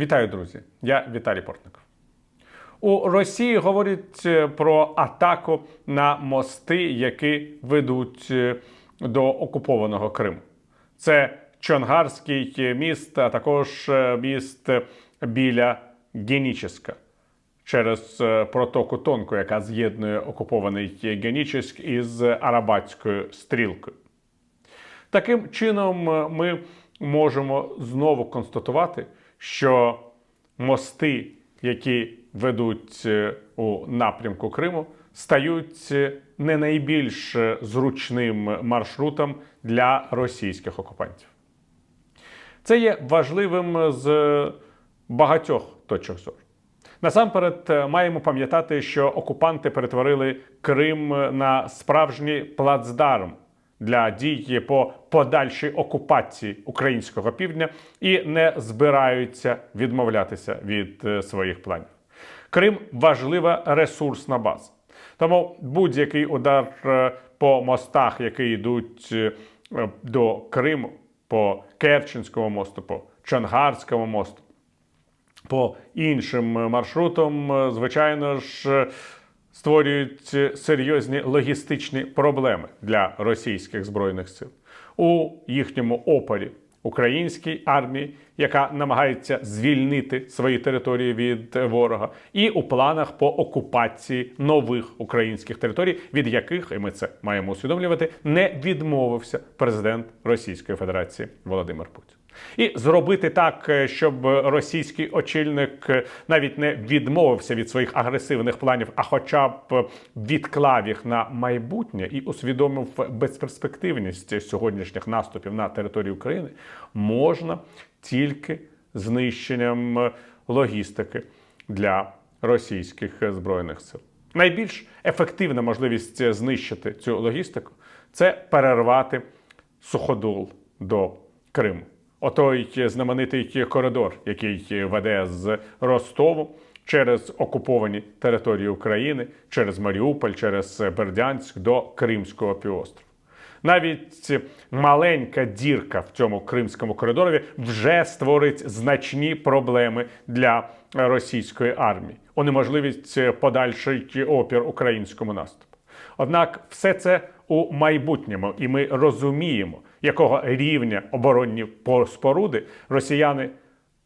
Вітаю, друзі! Я Віталій Портников. У Росії говорять е, про атаку на мости, які ведуть е, до окупованого Криму. Це Чонгарський міст, а також е, міст біля Геніческа через е, протоку Тонку, яка з'єднує окупований Генічеськ із Арабатською стрілкою. Таким чином, е, ми можемо знову констатувати, що мости, які ведуть е, у напрямку Криму, стають е, не найбільш е, зручним маршрутом для російських окупантів. Це є важливим з багатьох точок зору. Насамперед, маємо пам'ятати, що окупанти перетворили Крим на справжній плацдарм для дій по подальшій окупації українського півдня і не збираються відмовлятися від е, своїх планів. Крим важлива ресурсна база. Тому будь-який удар е, по мостах, які йдуть е, до Криму, по Керченському мосту, по Чонгарському мосту, по іншим маршрутам, звичайно ж, створюють серйозні логістичні проблеми для російських збройних сил у їхньому опорі українській армії, яка намагається звільнити свої території від ворога, і у планах по окупації нових українських територій, від яких і ми це маємо усвідомлювати, не відмовився президент Російської Федерації Володимир Путін. І зробити так, е, щоб російський очільник е, навіть не відмовився від своїх агресивних планів, а хоча б е, відклав їх на майбутнє і усвідомив безперспективність сьогоднішніх наступів на територію України, можна тільки знищенням логістики для російських збройних сил. Найбільш ефективна можливість знищити цю логістику це перервати суходол до Криму. Отой знаменитий коридор, який веде з Ростову через окуповані території України, через Маріуполь, через Бердянськ до Кримського півострова. Навіть маленька дірка в цьому кримському коридорові вже створить значні проблеми для російської армії, унеможливість подальший опір українському наступу. Однак все це у майбутньому, і ми розуміємо, якого рівня оборонні споруди росіяни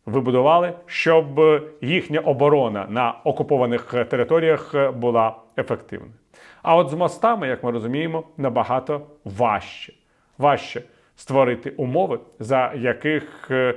вибудували, щоб їхня оборона на окупованих територіях була ефективною. А от з мостами, як ми розуміємо, набагато важче. Важче створити умови, за яких е,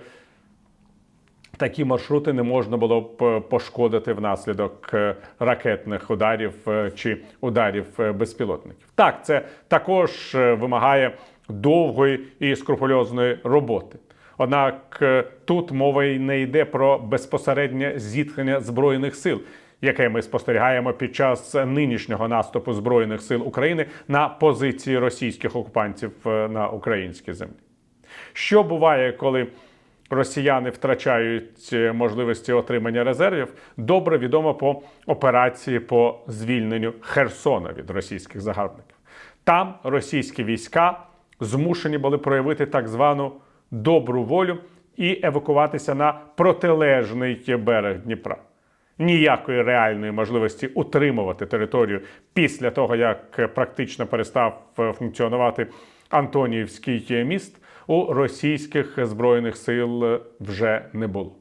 такі маршрути не можна було б е, пошкодити внаслідок е, ракетних ударів е, чи ударів безпілотників. Так, це також вимагає довгої і скрупульозної роботи. Однак тут мова й не йде про безпосереднє зіткнення збройних сил, яке ми спостерігаємо під час нинішнього наступу збройних сил України на позиції російських окупантів на українській землі. Що буває, коли росіяни втрачають е, можливості отримання резервів, добре відомо по операції по звільненню Херсона від російських загарбників. Там російські війська змушені були проявити так звану добру волю і евакуватися на протилежний берег Дніпра. Ніякої реальної можливості утримувати територію після того, як практично перестав е, функціонувати Антоніївський міст, у російських збройних сил вже не було.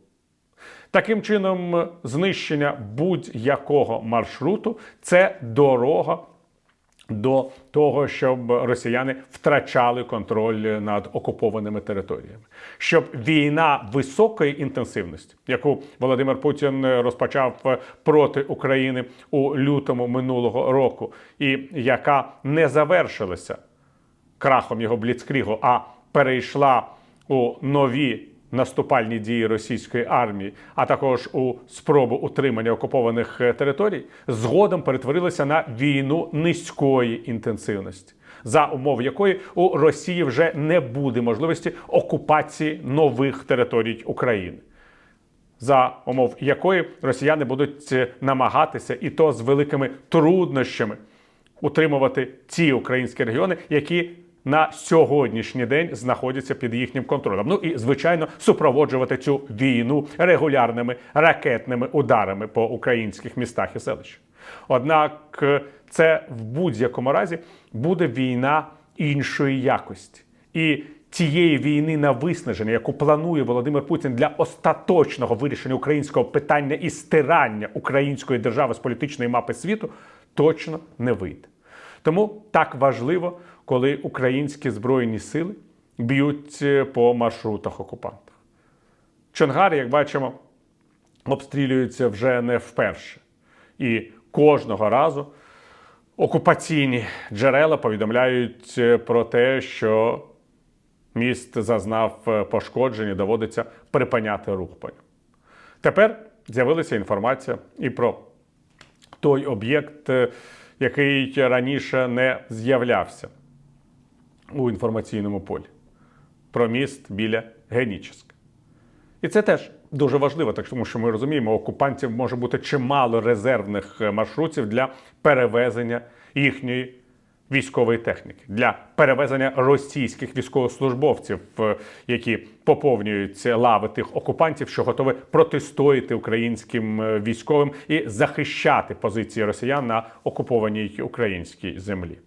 Таким чином, знищення будь-якого маршруту це дорога до того, щоб росіяни втрачали контроль над окупованими територіями, щоб війна високої інтенсивності, яку Володимир Путін розпочав проти України у лютому минулого року, і яка не завершилася крахом його бліцкрігу, а перейшла у нові наступальні дії російської армії, а також у спробу утримання окупованих е, територій, згодом перетворилася на війну низької інтенсивності, за умов якої у Росії вже не буде можливості окупації нових територій України. За умов якої росіяни будуть е, намагатися, і то з великими труднощами, утримувати ті українські регіони, які на сьогоднішній день знаходяться під їхнім контролем. Ну і звичайно супроводжувати цю війну регулярними ракетними ударами по українських містах і селищах. Однак е, це в будь-якому разі буде війна іншої якості. І тієї війни на виснаження, яку планує Володимир Путін для остаточного вирішення українського питання і стирання української держави з політичної мапи світу, точно не вийде. Тому так важливо, коли українські збройні сили б'ють е, по маршрутах окупантів. Чонгари, як бачимо, обстрілюються вже не вперше. І кожного разу окупаційні джерела повідомляють е, про те, що міст зазнав е, пошкоджень і доводиться припиняти рух по ньому. Тепер з'явилася інформація і про той об'єкт, який раніше не з'являвся у інформаційному полі. Про міст біля Геніческа. І це теж дуже важливо, так тому що ми розуміємо, окупантів може бути чимало резервних е, маршрутів для перевезення їхньої військової техніки, для перевезення російських військовослужбовців, е, які поповнюють лави тих окупантів, що готові протистояти українським е, військовим і захищати позиції росіян на окупованій українській землі.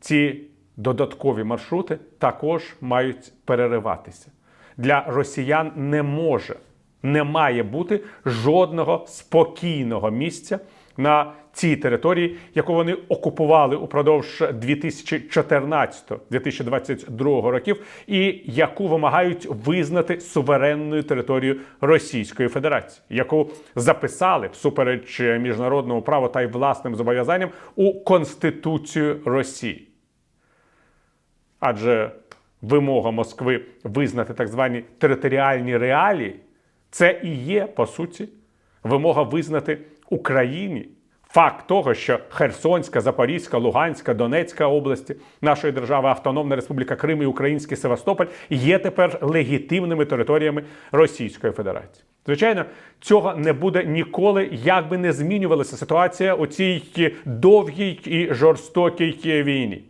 Ці додаткові маршрути також мають перериватися. Для росіян не може, не має бути жодного спокійного місця на цій території, яку вони окупували упродовж 2014-2022 років, і яку вимагають визнати суверенною територією Російської Федерації, яку записали всупереч міжнародному праву та й власним зобов'язанням у Конституцію Росії. Адже вимога Москви визнати так звані територіальні реалії, це і є, по суті, вимога визнати Україні факт того, що Херсонська, Запорізька, Луганська, Донецька області нашої держави, Автономна Республіка Крим і Український Севастополь є тепер легітимними територіями Російської Федерації. Звичайно, цього не буде ніколи, як би не змінювалася ситуація у цій довгій і жорстокій війні.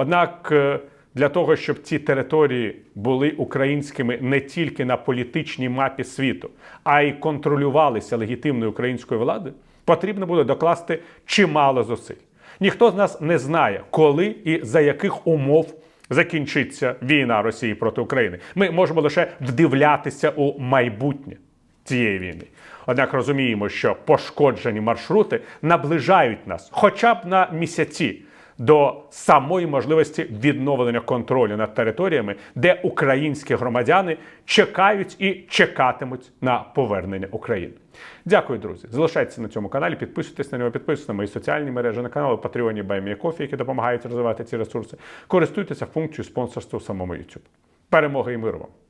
Однак е, для того, щоб ці території були українськими не тільки на політичній мапі світу, а й контролювалися легітимною українською владою, потрібно буде докласти чимало зусиль. Ніхто з нас не знає, коли і за яких умов закінчиться війна Росії проти України. Ми можемо лише вдивлятися у майбутнє цієї війни. Однак розуміємо, що пошкоджені маршрути наближають нас хоча б на місяці до самої можливості відновлення контролю над територіями, де українські громадяни чекають і чекатимуть на повернення України. Дякую, друзі. Залишайтеся на цьому каналі, підписуйтесь на нього, підписуйтесь на мої соціальні мережі, на канали Patreon і BuyMeACoffee, які допомагають розвивати ці ресурси. Користуйтеся функцією спонсорства у самому YouTube. Перемоги і миру вам!